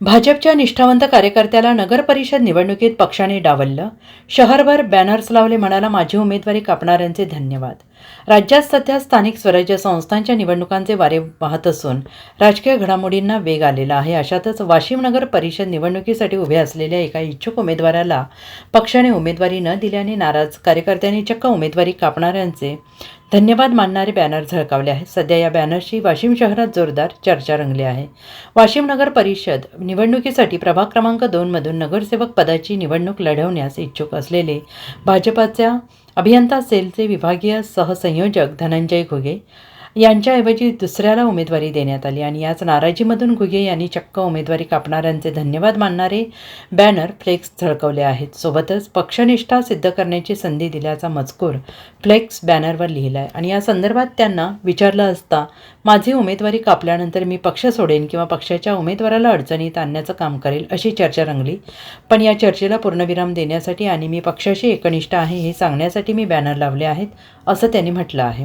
भाजपच्या निष्ठावंत कार्यकर्त्याला नगर परिषद निवडणुकीत पक्षाने डावललं. शहरभर बॅनर्स लावले म्हणाला माझी उमेदवारी कापणाऱ्यांचे धन्यवाद. राज्यात सध्या स्थानिक स्वराज्य संस्थांच्या निवडणुकांचे वारे वाहत असून राजकीय घडामोडींना वेग आलेला आहे. अशातच वाशिम नगर परिषद निवडणुकीसाठी उभे असलेल्या एका इच्छुक उमेदवाराला पक्षाने उमेदवारी न दिल्याने नाराज कार्यकर्त्यांनी चक्क उमेदवारी कापणाऱ्यांचे धन्यवाद मानणारे बॅनर झळकावले आहेत. सध्या या बॅनरशी वाशिम शहरात जोरदार चर्चा रंगली आहे. वाशिम नगर परिषद निवडणुकीसाठी प्रभाग क्रमांक दोनमधून नगरसेवक पदाची निवडणूक लढवण्यास इच्छुक असलेले भाजपाच्या अभियंता सेलचे विभागीय सहसंयोजक धनंजय घुगे यांच्याऐवजी दुसऱ्याला उमेदवारी देण्यात आली आणि याच नाराजीमधून घुगे यांनी चक्क उमेदवारी कापणाऱ्यांचे धन्यवाद मानणारे बॅनर फ्लेक्स झळकवले आहेत. सोबतच पक्षनिष्ठा सिद्ध करण्याची संधी दिल्याचा मजकूर फ्लेक्स बॅनरवर लिहिला आहे आणि या संदर्भात त्यांना विचारलं असता माझी उमेदवारी कापल्यानंतर मी पक्ष सोडेन किंवा पक्षाच्या उमेदवाराला अडचणीत आणण्याचं काम करेल अशी चर्चा रंगली. पण या चर्चेला पूर्णविराम देण्यासाठी आणि मी पक्षाशी एकनिष्ठ आहे हे सांगण्यासाठी मी बॅनर लावले आहेत असं त्यांनी म्हटलं आहे.